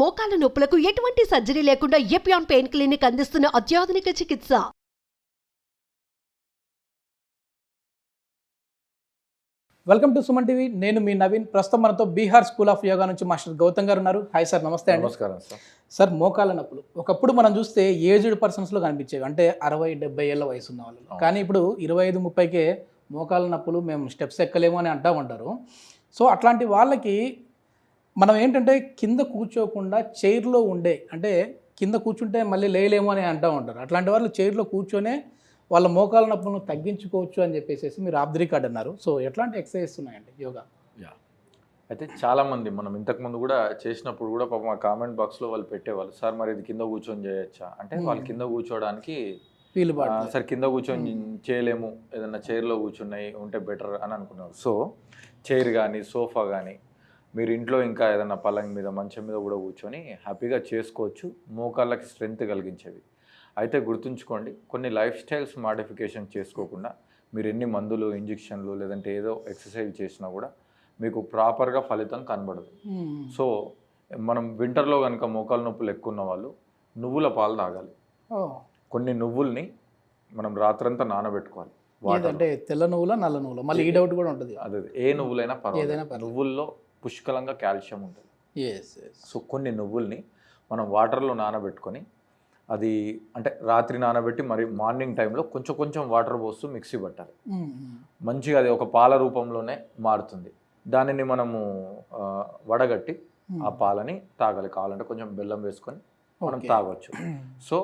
మోకాల నొప్పులకు ఎటువంటి సర్జరీ లేకుండా ఎపియాన్ పెయిన్ క్లినిక్ అందిస్తున్న అత్యాధునిక చికిత్స. Welcome to Suman TV. నేను మీ నవీన్. ప్రస్తుతం మనతో బీహార్ స్కూల్ ఆఫ్ యోగా నుంచి మాస్టర్ గౌతమ్ గారు ఉన్నారు. హాయ్ సార్ నమస్తే అండి. నమస్కారం సార్. సార్ మోకాల నొప్పులు. ఒకప్పుడు మనం చూస్తే ఏజ్డ్ పర్సన్స్లో కనిపించేవి. అంటే అరవై డెబ్బై ఏళ్ళ వయసు ఉన్న వాళ్ళు. కానీ ఇప్పుడు ఇరవై ఐదు ముప్పైకే మోకాల నొప్పులు మేము స్టెప్స్ ఎక్కలేము అని అంటూ ఉంటారు. సో అట్లాంటి వాళ్ళకి మనం ఏంటంటే కింద కూర్చోకుండా చైర్లో ఉండే అంటే కింద కూర్చుంటే మళ్ళీ లేయలేము అని అంటూ ఉంటారు. అట్లాంటి వాళ్ళు చైర్లో కూర్చొనే వాళ్ళ మోకాల నొప్పులను తగ్గించుకోవచ్చు అని చెప్పేసి మీరు ఆఫ్ ది రికార్డ్ అన్నారు. సో ఎట్లాంటి ఎక్సర్సైజ్ ఉన్నాయండి? యోగా. యా. అయితే చాలా మంది మనం ఇంతకు ముందు కూడా చేసినప్పుడు కూడా పాపం కామెంట్ బాక్స్లో వాళ్ళు పెట్టేవాళ్ళు సార్ మరి ఇది కింద కూర్చొని చేయొచ్చా? అంటే వాళ్ళు కింద కూర్చోవడానికి సరే కింద కూర్చొని చేయలేము ఏదన్నా చైర్లో కూర్చున్నాయి ఉంటే బెటర్ అని అనుకున్నారు సో చైర్ కానీ సోఫా కానీ మీరు ఇంట్లో ఇంకా ఏదైనా పలంగ్ మీద మంచం మీద కూడా కూర్చొని హ్యాపీగా చేసుకోవచ్చు. మోకాళ్ళకి స్ట్రెంగ్త్ కలిగించేవి. అయితే గుర్తుంచుకోండి కొన్ని లైఫ్ స్టైల్స్ మాడిఫికేషన్ చేసుకోకుండా మీరు ఎన్ని మందులు ఇంజెక్షన్లు లేదంటే ఏదో ఎక్సర్సైజ్ చేసినా కూడా మీకు ప్రాపర్గా ఫలితం కనబడదు. సో మనం వింటర్లో కనుక మోకాలు నొప్పులు ఎక్కువ ఉన్న వాళ్ళు నువ్వుల పాలు తాగాలి. కొన్ని నువ్వుల్ని మనం రాత్రంతా నానబెట్టుకోవాలి. ఏదంటే తెల్ల నువ్వుల నల్ల నువ్వుల. మళ్ళీ ఈ డౌట్ కూడా ఉంటుంది. అదే ఏ నువ్వులైనా పర్వాలేదు. నువ్వుల్లో పుష్కలంగా కాల్షియం ఉంటుంది. సో కొన్ని నువ్వుల్ని మనం వాటర్లో నానబెట్టుకొని అది అంటే రాత్రి నానబెట్టి మరి మార్నింగ్ టైంలో కొంచెం కొంచెం వాటర్ పోస్తూ మిక్సీ పట్టాలి. మంచిగా అది ఒక పాల రూపంలోనే మారుతుంది. దానిని మనము వడగట్టి ఆ పాలని తాగాలి. కావాలంటే కొంచెం బెల్లం వేసుకొని మనం Okay. తాగొచ్చు. సో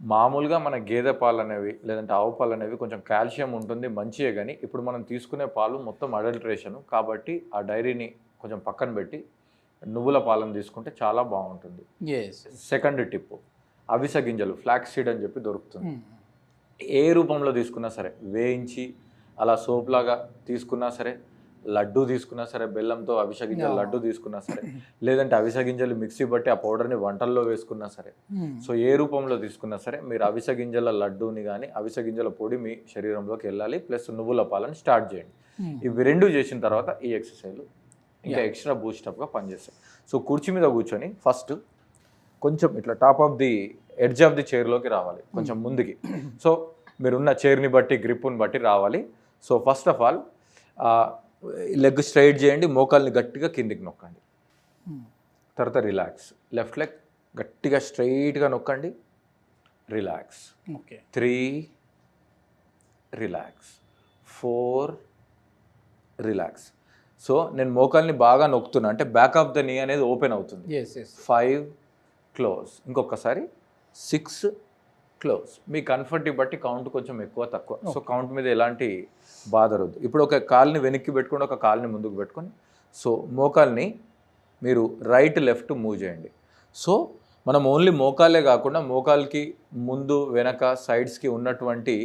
మామూలుగా మన గేదె పాలు అనేవి లేదంటే ఆవు పాలు అనేవి కొంచెం కాల్షియం ఉంటుంది మంచియే కానీ ఇప్పుడు మనం తీసుకునే పాలు మొత్తం అడల్ట్రేషన్. కాబట్టి ఆ డైరీని కొంచెం పక్కన పెట్టి నువ్వుల పాలను తీసుకుంటే చాలా బాగుంటుంది. సెకండ్ టిప్ అవిసె గింజలు ఫ్లాక్స్ సీడ్ అని చెప్పి దొరుకుతుంది. ఏ రూపంలో తీసుకున్నా సరే వేయించి అలా సోప్ లాగా తీసుకున్నా సరే లడ్డు తీసుకున్నా సరే బెల్లంతో అవిసె గింజలు Yeah. లడ్డు తీసుకున్నా సరే లేదంటే అవిసె గింజలు మిక్సీ బట్టి ఆ పౌడర్ని వంటల్లో వేసుకున్నా సరే సో ఏ రూపంలో తీసుకున్నా సరే మీరు అవిసె గింజల లడ్డూని కానీ అవిసె గింజల పొడి మీ శరీరంలోకి వెళ్ళాలి ప్లస్ నువ్వుల పాలను స్టార్ట్ చేయండి. ఇవి రెండు చేసిన తర్వాత ఈ ఎక్సర్సైజ్ ఇంకా. ఎక్స్ట్రా బూస్టప్గా పనిచేస్తాయి. సో కుర్చీ మీద కూర్చొని ఫస్ట్ కొంచెం ఇట్లా top of the edge of the చైర్లోకి రావాలి కొంచెం ముందుకి. సో మీరున్న చైర్ని బట్టి గ్రిప్పుని బట్టి రావాలి. So first of all leg straight చేయండి మోకాల్ని గట్టిగా కిందికి నొక్కండి. తర్వాత రిలాక్స్. లెఫ్ట్ లెగ్ గట్టిగా స్ట్రైట్గా నొక్కండి relax. Okay. Three relax. Four relax. So నేను మోకాల్ని బాగా నొక్కుతున్నా. అంటే బ్యాక్ ఆఫ్ ద నీ అనేది ఓపెన్ అవుతుంది. ఫైవ్ క్లోజ్ ఇంకొకసారి సిక్స్ క్లోజ్ మీ కంఫర్ట్ని బట్టి కౌంట్ కొంచెం ఎక్కువ తక్కువ. సో కౌంట్ మీద ఎలాంటి బాధ రద్దు. ఇప్పుడు ఒక కాల్ని వెనక్కి పెట్టుకొని ఒక కాల్ని ముందుకు పెట్టుకొని సో మోకాల్ని మీరు రైట్ లెఫ్ట్ మూవ్ చేయండి. సో మనం ఓన్లీ మోకాలే కాకుండా మోకాల్కి ముందు వెనక సైడ్స్కి ఉన్నటువంటి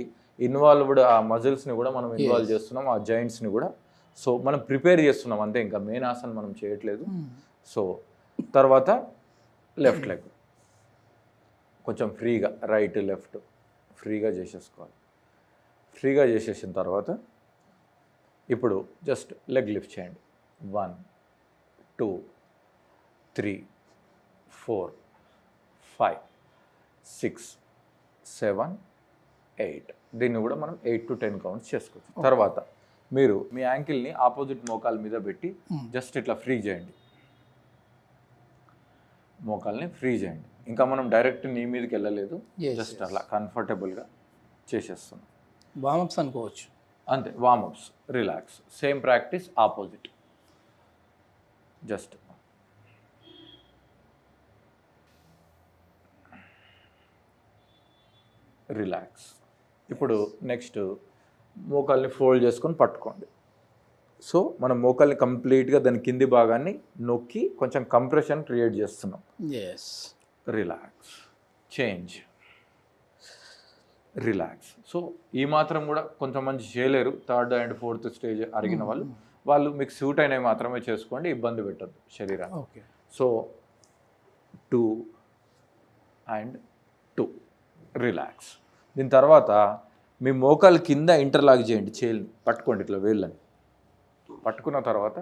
ఇన్వాల్వ్డ్ ఆ మజిల్స్ని కూడా మనం ఇన్వాల్వ్. చేస్తున్నాం ఆ జాయింట్స్ని కూడా. సో మనం ప్రిపేర్ చేస్తున్నాం అంతే ఇంకా. మెయిన్ ఆసన్ మనం చేయట్లేదు. సో తర్వాత లెఫ్ట్ లెగ్ కొంచెం ఫ్రీగా రైట్ లెఫ్ట్ ఫ్రీగా చేసేసుకోవాలి. ఫ్రీగా చేసేసిన తర్వాత ఇప్పుడు జస్ట్ లెగ్ లిఫ్ట్ చేయండి. One two three four five six seven eight దీన్ని కూడా మనం ఎయిట్ టు టెన్ కౌంట్స్ చేసుకోవచ్చు. తర్వాత మీరు మీ యాంకిల్ని ఆపోజిట్ మోకాల మీద పెట్టి Hmm. జస్ట్ ఇట్లా ఫ్రీ చేయండి. మోకాల్ని ఫ్రీ చేయండి. ఇంకా మనం డైరెక్ట్ నీ మీదకి వెళ్ళలేదు. జస్ట్. అలా కంఫర్టబుల్గా చేసేస్తున్నాం. వామప్స్ అనుకోవచ్చు. అంతే warmups relax same practice opposite just relax ఇప్పుడు నెక్స్ట్ మోకాల్ని ఫోల్డ్ చేసుకొని పట్టుకోండి. సో మనం మోకాల్ని కంప్లీట్గా దాని కింది భాగాన్ని నొక్కి కొంచెం కంప్రెషన్ క్రియేట్ చేస్తున్నాం. Yes relax change relax so ఈ మాత్రం కూడా కొంతమంది చేయలేరు. థర్డ్ అండ్ ఫోర్త్ స్టేజ్ అరిగిన వాళ్ళు. వాళ్ళు మీకు సూట్ అయినవి మాత్రమే చేసుకోండి. ఇబ్బంది పెట్టద్దు శరీరాన్ని. Okay so two and two relax దీని తర్వాత మీ మోకాలు కింద ఇంటర్లాక్ చేయండి. చేయిల్ని పట్టుకోండి ఇట్లా వేళ్ళని. పట్టుకున్న తర్వాత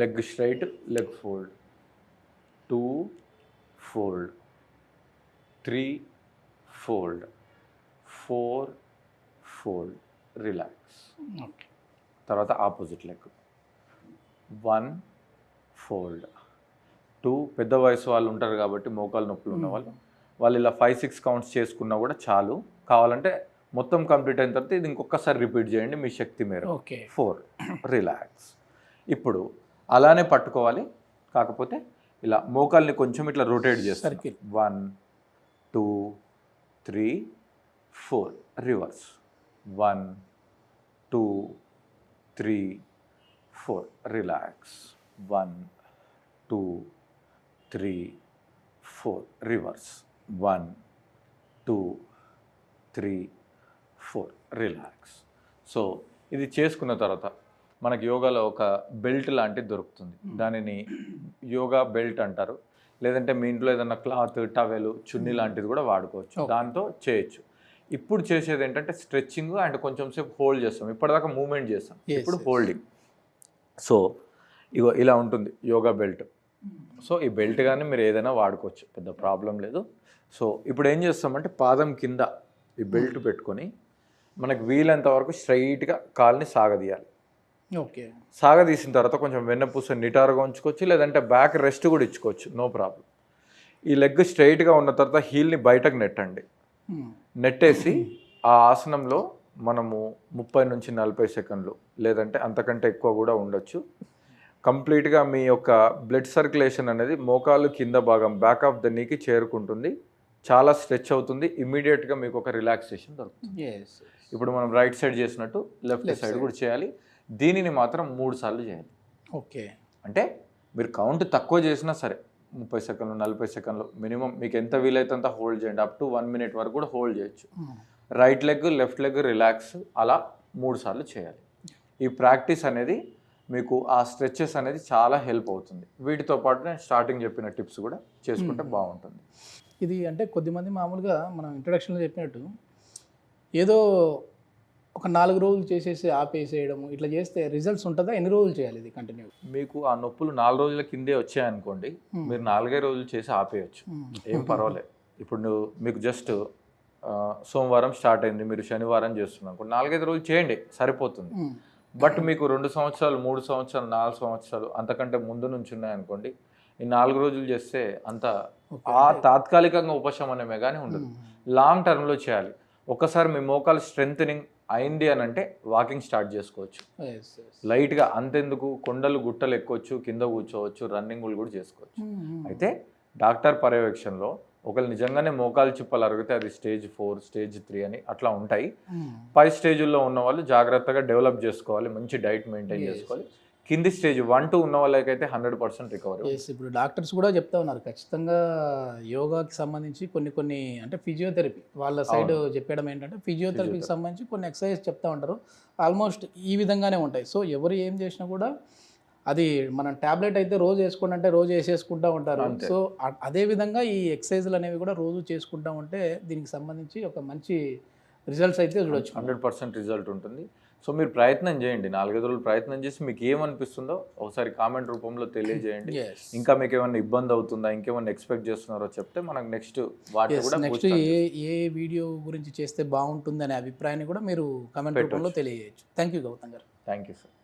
leg straight leg fold two fold. Three fold. Four fold. Relax. Okay. తర్వాత opposite leg. One fold. Two పెద్ద వయసు వాళ్ళు ఉంటారు కాబట్టి మోకాలు నొప్పులు ఉన్న వాళ్ళు. వాళ్ళు ఇలా ఫైవ్ సిక్స్ కౌంట్స్ చేసుకున్నా కూడా చాలు. కావాలంటే మొత్తం కంప్లీట్ అయిన తర్వాత ఇది ఇంకొకసారి రిపీట్ చేయండి మీ శక్తి మేర ఓకే. ఫోర్. రిలాక్స్. ఇప్పుడు అలానే పట్టుకోవాలి. కాకపోతే ఇలా మోకాల్ని కొంచెం ఇట్లా రొటేట్ చేస్తారు. One two three four reverse one two three four relax one two three four reverse one two three four relax so ఇది చేసుకున్న తర్వాత మనకి యోగాలో ఒక బెల్ట్ లాంటిది దొరుకుతుంది. దానిని యోగా బెల్ట్ అంటారు. లేదంటే మీ ఇంట్లో ఏదైనా క్లాత్ టవెల్ చున్నీ లాంటిది కూడా వాడుకోవచ్చు. దాంతో చేయొచ్చు. ఇప్పుడు చేసేది ఏంటంటే స్ట్రెచ్చింగ్ అండ్ కొంచెం సేపు హోల్డ్ చేస్తాం. ఇప్పటిదాకా మూమెంట్ చేస్తాం. ఇప్పుడు. హోల్డింగ్. సో ఇగో ఇలా ఉంటుంది యోగా బెల్ట్. సో ఈ బెల్ట్ కానీ మీరు ఏదైనా వాడుకోవచ్చు. పెద్ద ప్రాబ్లం లేదు. సో ఇప్పుడు ఏం చేస్తామంటే పాదం కింద ఈ బెల్ట్ పెట్టుకొని మనకు వీలైనంత వరకు స్ట్రైట్గా కాల్ని సాగదీయాలి. ఓకే. సాగదీసిన తర్వాత కొంచెం వెన్నపూస నిటారుగా ఉంచుకోవచ్చు లేదంటే బ్యాక్ రెస్ట్ కూడా ఇచ్చుకోవచ్చు నో ప్రాబ్లం. ఈ లెగ్ స్ట్రైట్గా ఉన్న తర్వాత హీల్ని బయటకు నెట్టండి. నెట్టేసి ఆ ఆసనంలో మనము ముప్పై నుంచి నలభై సెకండ్లు లేదంటే అంతకంటే ఎక్కువ కూడా ఉండొచ్చు. కంప్లీట్గా మీ యొక్క బ్లడ్ సర్క్యులేషన్ అనేది మోకాలు కింద భాగం బ్యాక్ ఆఫ్ ద నీకి చేరుకుంటుంది. చాలా స్ట్రెచ్ అవుతుంది. ఇమీడియట్గా మీకు ఒక రిలాక్సేషన్ దొరుకుతుంది. ఇప్పుడు మనం రైట్ సైడ్ చేసినట్టు లెఫ్ట్ సైడ్. కూడా చేయాలి. దీనిని మాత్రం మూడు సార్లు చేయాలి ఓకే. అంటే మీరు కౌంట్ తక్కువ చేసినా సరే ముప్పై సెకండ్లు నలభై సెకండ్లు మినిమం మీకు ఎంత వీలైతే అంత హోల్డ్ చేయండి. అప్ టు వన్ మినిట్ వరకు కూడా హోల్డ్ చేయొచ్చు. Right leg left leg relax అలా మూడు సార్లు చేయాలి. ఈ ప్రాక్టీస్ అనేది మీకు ఆ స్ట్రెచెస్ అనేది చాలా హెల్ప్ అవుతుంది. వీటితో పాటు నేను స్టార్టింగ్ చెప్పిన టిప్స్ కూడా చేసుకుంటే బాగుంటుంది. ఇది అంటే కొద్దిమంది మామూలుగా మనం ఇంట్రడక్షన్లో చెప్పినట్టు ఏదో ఒక నాలుగు రోజులు చేసేసి ఆపేసేయడము ఇట్లా చేస్తే రిజల్ట్స్ ఉంటుందా? ఎన్ని రోజులు చేయాలి ఇది కంటిన్యూ మీకు ఆ నొప్పులు నాలుగు రోజుల కిందే వచ్చాయనుకోండి మీరు నాలుగే రోజులు చేసి ఆపేయచ్చు. ఏం పర్వాలేదు. ఇప్పుడు నువ్వు మీకు జస్ట్ సోమవారం స్టార్ట్ అయింది మీరు శనివారం చేస్తున్నారు అనుకోండి నాలుగైదు రోజులు చేయండి సరిపోతుంది. బట్ మీకు రెండు సంవత్సరాలు మూడు సంవత్సరాలు నాలుగు సంవత్సరాలు అంతకంటే ముందు నుంచి ఉన్నాయనుకోండి ఈ నాలుగు రోజులు చేస్తే అంత ఆ తాత్కాలికంగా ఉపశమనమే కానీ ఉండదు. లాంగ్ టర్మ్లో చేయాలి. ఒకసారి మీ మోకాలు స్ట్రెంగ్ అయింది అని అంటే వాకింగ్ స్టార్ట్ చేసుకోవచ్చు. లైట్గా అంతెందుకు? కొండలు గుట్టలు ఎక్కొచ్చు కింద కూర్చోవచ్చు రన్నింగ్లు కూడా చేసుకోవచ్చు. అయితే డాక్టర్ పర్యవేక్షణలో ఒకళ్ళు నిజంగానే మోకాలు చిప్పలు అరిగితే అది స్టేజ్ ఫోర్ స్టేజ్ త్రీ అని అట్లా ఉంటాయి. పై స్టేజ్లో ఉన్న వాళ్ళు జాగ్రత్తగా డెవలప్ చేసుకోవాలి మంచి డైట్ మెయింటైన్. చేసుకోవాలి. కింది స్టేజ్ వన్ టూ ఉన్న వాళ్ళకైతే హండ్రెడ్ పర్సెంట్ రికవరీ ఇప్పుడు డాక్టర్స్ కూడా చెప్తా ఉన్నారు. ఖచ్చితంగా యోగాకి సంబంధించి కొన్ని కొన్ని అంటే ఫిజియోథెరపీ వాళ్ళ సైడ్ చెప్పడం ఏంటంటే ఫిజియోథెరపీకి సంబంధించి కొన్ని ఎక్సర్సైజ్ చెప్తా ఉంటారు. ఆల్మోస్ట్ ఈ విధంగానే ఉంటాయి. సో ఎవరు ఏం చేసినా కూడా అది మనం టాబ్లెట్ అయితే రోజు వేసుకోండి అంటే రోజు వేసేసుకుంటా ఉంటారు. సో అదే విధంగా ఈ ఎక్సర్సైజ్లు అనేవి కూడా రోజు చేసుకుంటా ఉంటే దీనికి సంబంధించి ఒక మంచి రిజల్ట్స్ అయితే చూడొచ్చు. హండ్రెడ్ పర్సెంట్ రిజల్ట్ ఉంటుంది. సో మీరు ప్రయత్నం చేయండి. నాలుగైదు రోజులు ప్రయత్నం చేసి మీకు ఏమనిపిస్తుందో ఒకసారి కామెంట్ రూపంలో తెలియజేయండి. ఇంకా మీకు ఏమైనా ఇబ్బంది అవుతుందా ఇంకేమైనా ఎక్స్పెక్ట్ చేస్తున్నారో చెప్తే మనకు నెక్స్ట్ వాటి కూడా నెక్స్ట్ ఏ ఏ వీడియో గురించి చేస్తే బాగుంటుంది అనే అభిప్రాయాన్ని కూడా మీరు కామెంట్ రూపంలో తెలియజేయచ్చు. థ్యాంక్ యూ గౌతమ్ గారు. Thank you sir